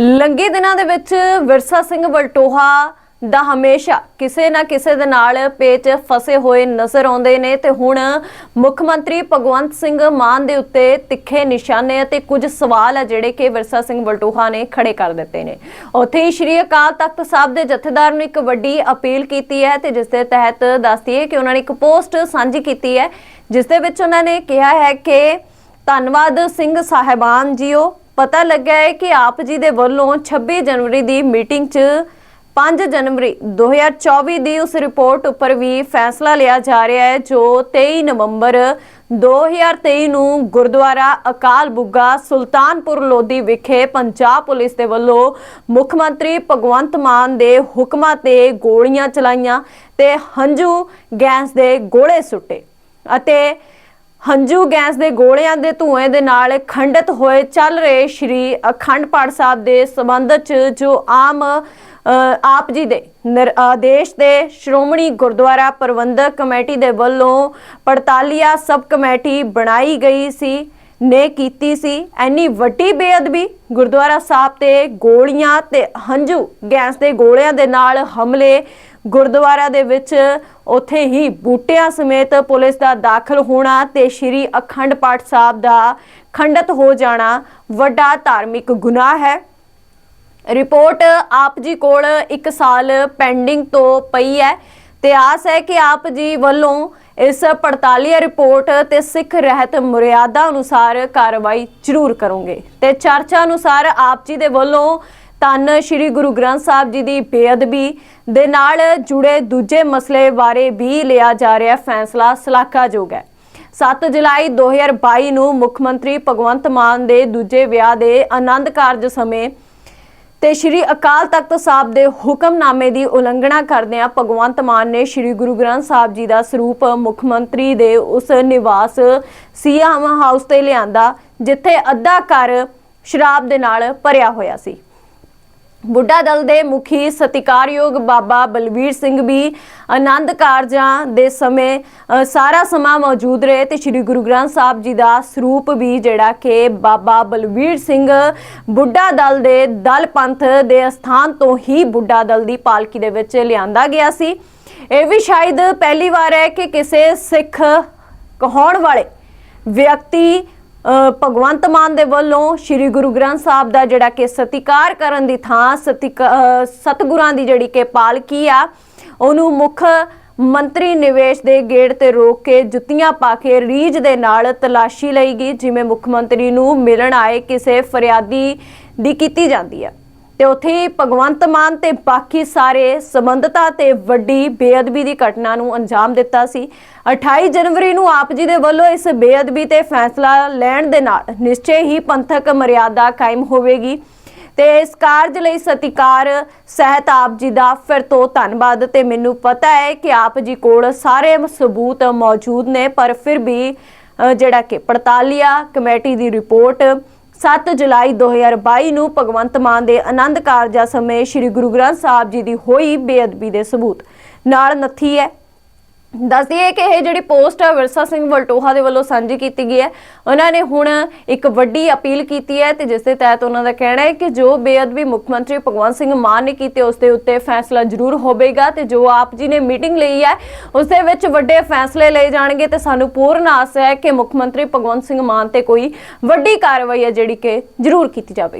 ਲੰਗੇ ਦਿਨਾਂ ਦੇ ਵਿੱਚ ਵਿਰਸਾ ਸਿੰਘ ਵਲਟੋਹਾ ਦਾ ਹਮੇਸ਼ਾ ਕਿਸੇ ਨਾ ਕਿਸੇ ਦੇ ਨਾਲ ਪੇਚ ਫਸੇ ਹੋਏ ਨਜ਼ਰ ਆਉਂਦੇ ਨੇ ਤੇ ਹੁਣ ਮੁੱਖ ਮੰਤਰੀ ਭਗਵੰਤ ਸਿੰਘ ਮਾਨ ਦੇ ਉੱਤੇ ਤਿੱਖੇ ਨਿਸ਼ਾਨੇ ਅਤੇ ਕੁਝ ਸਵਾਲ ਆ ਜਿਹੜੇ ਕਿ ਵਿਰਸਾ ਸਿੰਘ ਵਲਟੋਹਾ ਨੇ ਖੜੇ ਕਰ ਦਿੱਤੇ ਨੇ। ਉੱਥੇ ਹੀ ਸ਼੍ਰੀ ਅਕਾਲ ਤਖਤ ਸਾਹਿਬ ਦੇ ਜਥੇਦਾਰ ਨੂੰ ਇੱਕ ਵੱਡੀ ਅਪੀਲ ਕੀਤੀ ਹੈ ਤੇ ਜਿਸ ਦੇ ਤਹਿਤ ਦੱਸਦੀ ਹੈ ਕਿ ਉਹਨਾਂ ਨੇ ਇੱਕ ਪੋਸਟ ਸਾਂਝੀ ਕੀਤੀ ਹੈ, ਜਿਸ ਦੇ ਵਿੱਚ ਉਹਨਾਂ ਨੇ ਕਿਹਾ ਹੈ ਕਿ ਧੰਨਵਾਦ ਸਿੰਘ ਸਾਹਿਬਾਨ ਜੀਓ। ਪਤਾ ਲੱਗਾ ਹੈ ਕਿ ਆਪ ਜੀ ਦੇ ਵੱਲੋਂ 26 ਜਨਵਰੀ ਦੀ ਮੀਟਿੰਗ 'ਚ 5 ਜਨਵਰੀ 2024 ਦੀ ਉਸ ਰਿਪੋਰਟ ਉੱਪਰ ਵੀ ਫੈਸਲਾ ਲਿਆ ਜਾ ਰਿਹਾ ਹੈ, ਜੋ 23 ਨਵੰਬਰ 2023 ਨੂੰ ਗੁਰਦੁਆਰਾ ਅਕਾਲ ਬੁੱਗਾ ਸੁਲਤਾਨਪੁਰ ਲੋਧੀ ਵਿਖੇ ਪੰਜਾਬ ਪੁਲਿਸ ਦੇ ਵੱਲੋਂ ਮੁੱਖ ਮੰਤਰੀ ਭਗਵੰਤ ਮਾਨ ਦੇ ਹੁਕਮਾਂ ਤੇ ਗੋਲੀਆਂ ਚਲਾਈਆਂ ਤੇ ਹੰਝੂ ਗੈਸ ਦੇ ਗੋਲੇ ਸੁੱਟੇ ਅਤੇ ਹੰਝੂ ਗੈਸ ਦੇ ਗੋਲਿਆਂ ਦੇ ਧੂਏ ਦੇ ਨਾਲ ਖੰਡਿਤ ਹੋਏ ਚੱਲ ਰਹੇ ਸ਼੍ਰੀ ਅਖੰਡ ਪਾਠ ਸਾਹਿਬ ਦੇ ਸੰਬੰਧ ਚ ਜੋ ਆਮ ਆਪ ਜੀ ਦੇ ਨਿਰ- ਆਦੇਸ਼ ਦੇ ਸ਼੍ਰੋਮਣੀ ਗੁਰਦੁਆਰਾ ਪ੍ਰਬੰਧਕ ਕਮੇਟੀ ਦੇ ਵੱਲੋਂ ਪੜਤਾਲੀਆ ਸਬ ਕਮੇਟੀ ਬਣਾਈ ਗਈ ਸੀ, ਨੇ ਕੀਤੀ ਸੀ। ਐਨੀ ਵੱਡੀ ਬੇਅਦਬੀ ਗੁਰਦੁਆਰਾ ਸਾਹਿਬ ਤੇ ਗੋਲੀਆਂ ਤੇ ਹੰਝੂ ਗੈਸ ਦੇ ਗੋਲਿਆਂ ਦੇ ਨਾਲ ਹਮਲੇ ਗੁਰਦੁਆਰਾ ਦੇ ਵਿੱਚ ਉੱਥੇ ਹੀ ਬੂਟਿਆਂ ਸਮੇਤ ਪੁਲਿਸ ਦਾ ਦਾਖਲ ਹੋਣਾ ਤੇ ਸ਼੍ਰੀ ਅਖੰਡ ਪਾਠ ਸਾਹਿਬ ਦਾ ਖੰਡਤ ਹੋ ਜਾਣਾ ਵੱਡਾ ਧਾਰਮਿਕ ਗੁਨਾਹ ਹੈ। ਰਿਪੋਰਟ ਆਪ ਜੀ ਕੋਲ 1 ਸਾਲ ਪੈਂਡਿੰਗ ਤੋਂ ਪਈ ਹੈ ਤੇ ਆਸ ਹੈ ਕਿ ਆਪ ਜੀ ਵੱਲੋਂ ਇਸ ਪੜਤਾਲੀਆ ਰਿਪੋਰਟ ਤੇ ਸਿੱਖ ਰਹਿਤ ਮਰਿਆਦਾ ਅਨੁਸਾਰ ਕਾਰਵਾਈ ਜ਼ਰੂਰ ਕਰੋਗੇ ਤੇ ਚਰਚਾ ਅਨੁਸਾਰ ਆਪ ਜੀ ਦੇ ਵੱਲੋਂ ਧੰਨ ਸ੍ਰੀ ਗੁਰੂ ਗ੍ਰੰਥ ਸਾਹਿਬ ਜੀ ਦੀ ਬੇਅਦਬੀ ਦੇ ਨਾਲ ਜੁੜੇ ਦੂਜੇ ਮਸਲੇ ਬਾਰੇ ਵੀ ਲਿਆ ਜਾ ਰਿਹਾ ਫੈਸਲਾ ਸਲਾਕਾਯੋਗ ਹੈ। 7 ਜੁਲਾਈ 2022 ਨੂੰ ਮੁੱਖ ਮੰਤਰੀ ਭਗਵੰਤ ਮਾਨ ਦੇ ਦੂਜੇ ਵਿਆਹ ਦੇ ਆਨੰਦ ਕਾਰਜ ਸਮੇਂ ਤੇ ਸ਼੍ਰੀ ਅਕਾਲ ਤਖਤ ਸਾਹਿਬ ਦੇ ਹੁਕਮਨਾਮੇ ਦੀ ਉਲੰਘਣਾ ਕਰਦਿਆਂ ਭਗਵੰਤ ਮਾਨ ਨੇ ਸ਼੍ਰੀ ਗੁਰੂ ਗ੍ਰੰਥ ਸਾਹਿਬ ਜੀ ਦਾ ਸਰੂਪ ਮੁੱਖ ਮੰਤਰੀ ਦੇ ਉਸ ਨਿਵਾਸ ਸੀਐਮ ਹਾਊਸ ਤੇ ਲਿਆਂਦਾ, ਜਿੱਥੇ ਅੱਧਾ ਘਰ ਸ਼ਰਾਬ ਦੇ ਨਾਲ ਭਰਿਆ ਹੋਇਆ ਸੀ। ਬੁੱਢਾ ਦਲ ਦੇ ਮੁਖੀ ਸਤਿਕਾਰਯੋਗ ਬਾਬਾ ਬਲਵੀਰ ਸਿੰਘ ਵੀ ਆਨੰਦ ਕਾਰਜਾਂ ਦੇ ਸਮੇਂ ਸਾਰਾ ਸਮਾਂ ਮੌਜੂਦ ਰਹੇ ਤੇ ਸ੍ਰੀ ਗੁਰੂ ਗ੍ਰੰਥ ਸਾਹਿਬ ਜੀ ਦਾ ਸਰੂਪ ਵੀ ਜਿਹੜਾ ਕਿ ਬਾਬਾ ਬਲਵੀਰ ਸਿੰਘ ਬੁੱਢਾ ਦਲ ਦੇ ਦਲ ਪੰਥ ਦੇ ਅਸਥਾਨ ਤੋਂ ਹੀ ਬੁੱਢਾ ਦਲ ਦੀ ਪਾਲਕੀ ਦੇ ਵਿੱਚ ਲਿਆਂਦਾ ਗਿਆ ਸੀ। ਇਹ ਵੀ ਸ਼ਾਇਦ ਪਹਿਲੀ ਵਾਰ ਹੈ ਕਿ ਕਿਸੇ ਸਿੱਖ ਕਹਾਉਣ ਵਾਲੇ ਵਿਅਕਤੀ ਭਗਵੰਤ ਮਾਨ ਦੇ ਵੱਲੋਂ ਸ੍ਰੀ ਗੁਰੂ ਗ੍ਰੰਥ ਸਾਹਿਬ ਦਾ ਜਿਹੜਾ ਕਿ ਸਤਿਕਾਰ ਕਰਨ ਦੀ ਥਾਂ, ਸਤਿਕਾ- ਸਤਿਗੁਰਾਂ ਦੀ ਜਿਹੜੀ ਕਿ ਪਾਲਕੀ ਆ, ਉਹਨੂੰ ਮੁੱਖ ਮੰਤਰੀ ਨਿਵੇਸ਼ ਦੇ ਗੇੜ ਤੇ ਰੋਕ ਕੇ ਜੁੱਤੀਆਂ ਪਾ ਕੇ ਰੀਝ ਦੇ ਨਾਲ ਤਲਾਸ਼ੀ ਲਈ ਗਈ, ਜਿਵੇਂ ਮੁੱਖ ਮੰਤਰੀ ਨੂੰ ਮਿਲਣ ਆਏ ਕਿਸੇ ਫਰਿਆਦੀ ਦੀ ਕੀਤੀ ਜਾਂਦੀ ਹੈ ਤੇ ਉੱਥੇ ਹੀ ਭਗਵੰਤ ਮਾਨ ਤੇ ਬਾਕੀ ਸਾਰੇ ਸੰਬੰਧਤਾ ਤੇ ਵੱਡੀ ਬੇਅਦਬੀ ਦੀ ਘਟਨਾ ਨੂੰ ਅੰਜਾਮ ਦਿੱਤਾ ਸੀ। 28 ਜਨਵਰੀ ਨੂੰ ਆਪ ਜੀ ਦੇ ਵੱਲੋਂ ਇਸ ਬੇਅਦਬੀ ਤੇ ਫੈਸਲਾ ਲੈਣ ਦੇ ਨਾਲ ਨਿਸ਼ਚੈ ਹੀ ਪੰਥਕ ਮਰਿਆਦਾ ਕਾਇਮ ਹੋਵੇਗੀ। ਤੇ ਇਸ ਕਾਰਜ ਲਈ ਸਤਿਕਾਰ, ਸਹਿਤ ਆਪ ਜੀ ਦਾ ਫਿਰ ਤੋਂ ਧੰਨਵਾਦ। ਤੇ ਮੈਨੂੰ ਪਤਾ ਹੈ ਕਿ ਆਪ ਜੀ ਕੋਲ ਸਾਰੇ ਸਬੂਤ ਮੌਜੂਦ ਨੇ, ਪਰ ਫਿਰ ਵੀ ਜਿਹੜਾ ਕਿ ਪੜਤਾਲੀਆ ਕਮੇਟੀ ਦੀ ਰਿਪੋਰਟ 7 ਜੁਲਾਈ 2022 ਨੂੰ ਭਗਵੰਤ ਮਾਨ ਦੇ ਆਨੰਦ ਕਾਰਜਾਂ ਸਮੇਂ ਸ੍ਰੀ ਗੁਰੂ ਗ੍ਰੰਥ ਸਾਹਿਬ ਜੀ ਦੀ ਹੋਈ ਬੇਅਦਬੀ ਦੇ ਸਬੂਤ। ਨਾਲ ਨੱਥੀ ਹੈ ਦੱਸ ਦਈਏ ਕਿ ਇਹ ਜਿਹੜੀ ਪੋਸਟ ਹੈ ਵਿਰਸਾ ਸਿੰਘ ਵਲਟੋਹਾ ਦੇ ਵੱਲੋਂ ਸਾਂਝੀ ਕੀਤੀ ਗਈ ਹੈ। ਉਹਨਾਂ ਨੇ ਹੁਣ ਇੱਕ ਵੱਡੀ ਅਪੀਲ ਕੀਤੀ ਹੈ ਤੇ ਜਿਸ ਦੇ ਤਹਿਤ ਉਹਨਾਂ ਦਾ ਕਹਿਣਾ ਹੈ ਕਿ ਜੋ ਬੇਅਦਬੀ ਮੁੱਖ ਮੰਤਰੀ ਭਗਵੰਤ ਸਿੰਘ ਮਾਨ ਨੇ ਕੀਤੀ, ਉਸ ਦੇ ਉੱਤੇ ਫੈਸਲਾ ਜ਼ਰੂਰ ਹੋਵੇਗਾ ਤੇ ਜੋ ਆਪ ਜੀ ਨੇ ਮੀਟਿੰਗ ਲਈ ਹੈ, ਉਸ ਦੇ ਵਿੱਚ ਵੱਡੇ ਫੈਸਲੇ ਲਏ ਜਾਣਗੇ ਤੇ ਸਾਨੂੰ ਪੂਰਨ ਆਸ ਹੈ ਕਿ ਮੁੱਖ ਮੰਤਰੀ ਭਗਵੰਤ ਸਿੰਘ ਮਾਨ ਤੇ ਕੋਈ ਵੱਡੀ ਕਾਰਵਾਈ ਹੈ ਜਿਹੜੀ ਕਿ ਜ਼ਰੂਰ ਕੀਤੀ ਜਾਵੇਗੀ।